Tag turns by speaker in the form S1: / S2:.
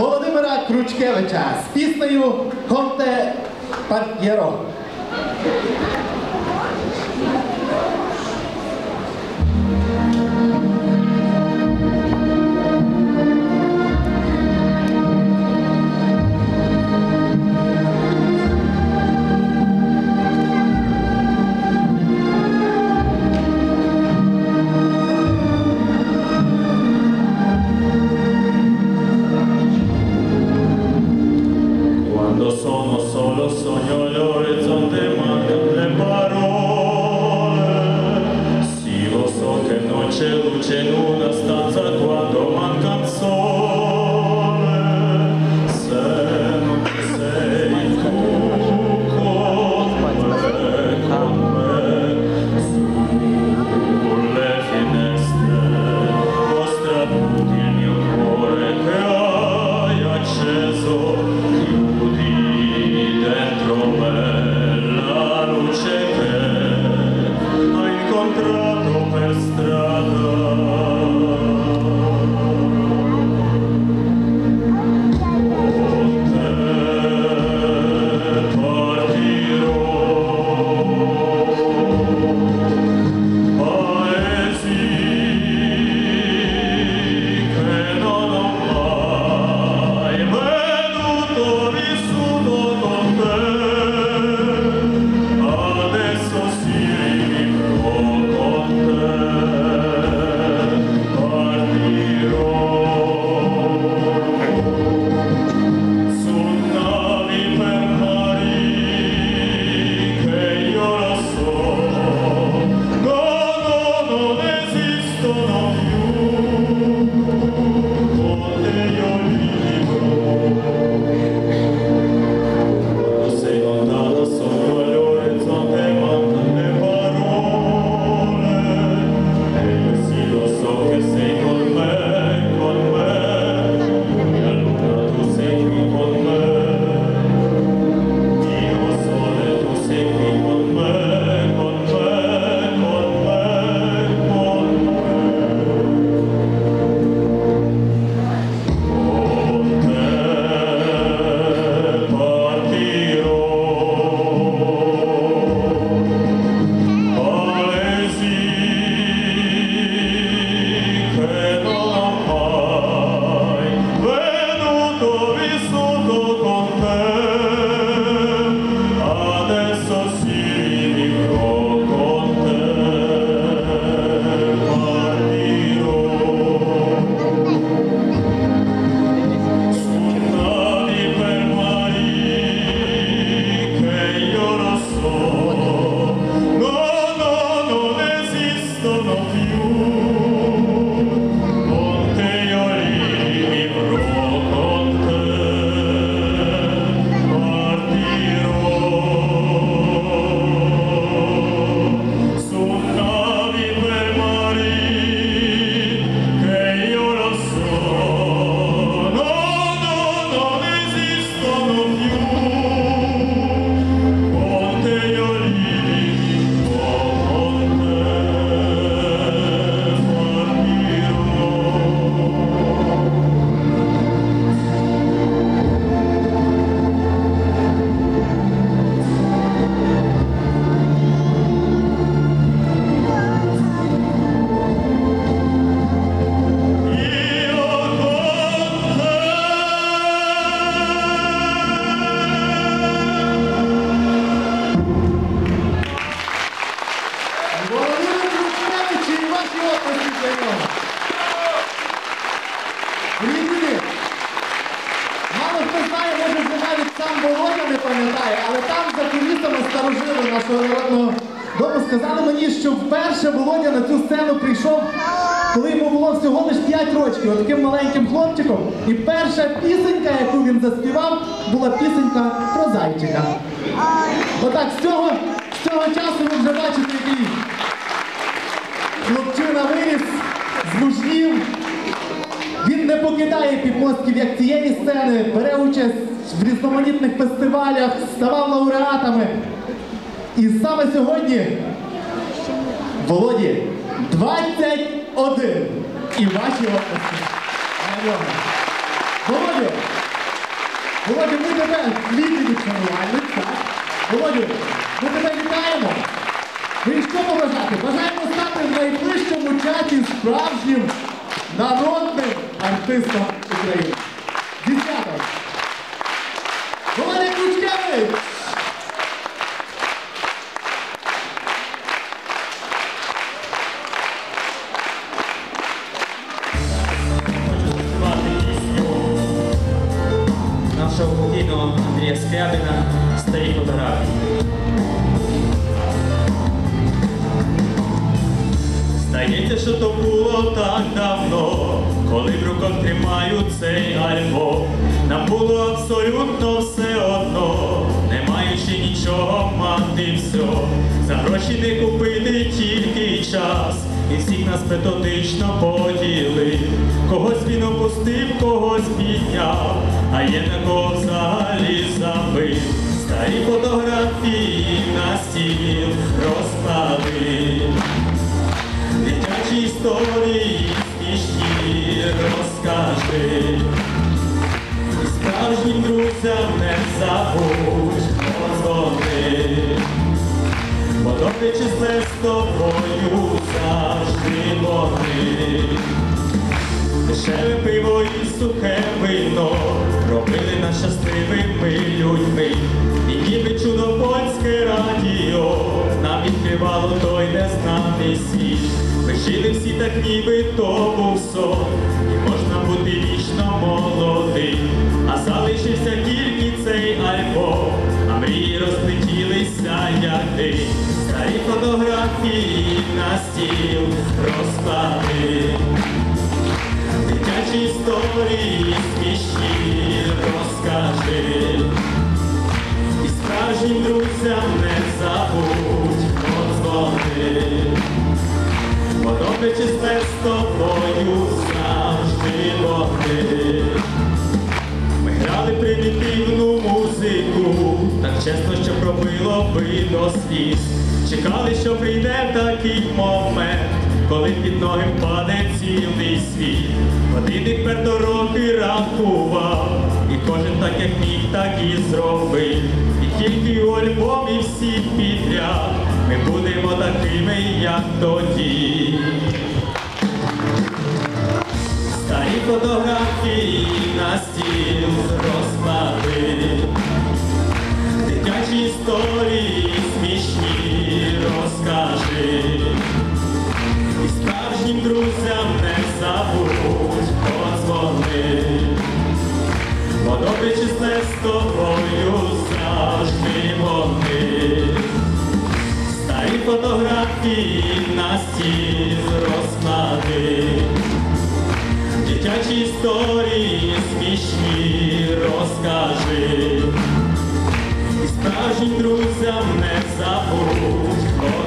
S1: Володимира Кручкевича з піснею Конте Парт'єро.
S2: Lo sono solo sogno, lo
S1: нашого народного дому, сказали мені, що вперше Володя на цю сцену прийшов, коли йому було всього лише 5 років, таким маленьким хлопчиком. І перша пісенька, яку він заспівав, була пісенька про зайчика. Отак, з цього, з цього часу ви вже бачите, який хлопчина виріс з мужнів. Він не покидає підмостків як цієї сцени, бере участь в різноманітних фестивалях, ставав лауреатами. І саме сьогодні Володі 21. І ваші описи. Володю! Володю, ми тебе від відшанувальник, так? Володю, ми тебе вітаємо! Ну ми що побажати? Бажаємо стати в найближчому часі справжнім народним артистом України. Дівчата! Володя
S2: Кучкевич! Нашого Андрія Скрябіна «Старі фотографії». Здається, що то було так давно, коли в руках тримаю цей альбом. Нам було абсолютно все одно, не маючи нічого мати все. За гроші не купити тільки час, і всіх нас методично поділив. Когось він опустив, когось підняв, а є на кого взагалі забив. Старі фотографії на стіл розкладив. Дитячі історії смішні розкажи. І справжнім друзям не забудь позвони. Бо добре чи зле з тобою завжди вони. Дешеве пиво і сухе жили всі так, ніби то був сон, і можна бути вічно молодим. А залишився тільки цей альбом, а мрії розлетілися, як дим. Старі фотографії на стіл розклади. Дитячі історії смішні Зле з тобою завжди вони. Ми грали примітивну музику, так чесно, що пробило би до сліз. Чекали, що прийде такий момент, коли під ноги впаде цілий світ. Годинник перто роки рахував, і кожен так як міг, так і зробив. І тільки у альбомі всі підряд ми будемо такими, як тоді. Старі фотографії на стіл розклади, дитячі історії смішні розкажи, і справжнім друзям не забудь подзвони, бо добре чи з тобою фотографії на стіл. Дитячі історії смішні розкажи. І справжнім друзям не забудь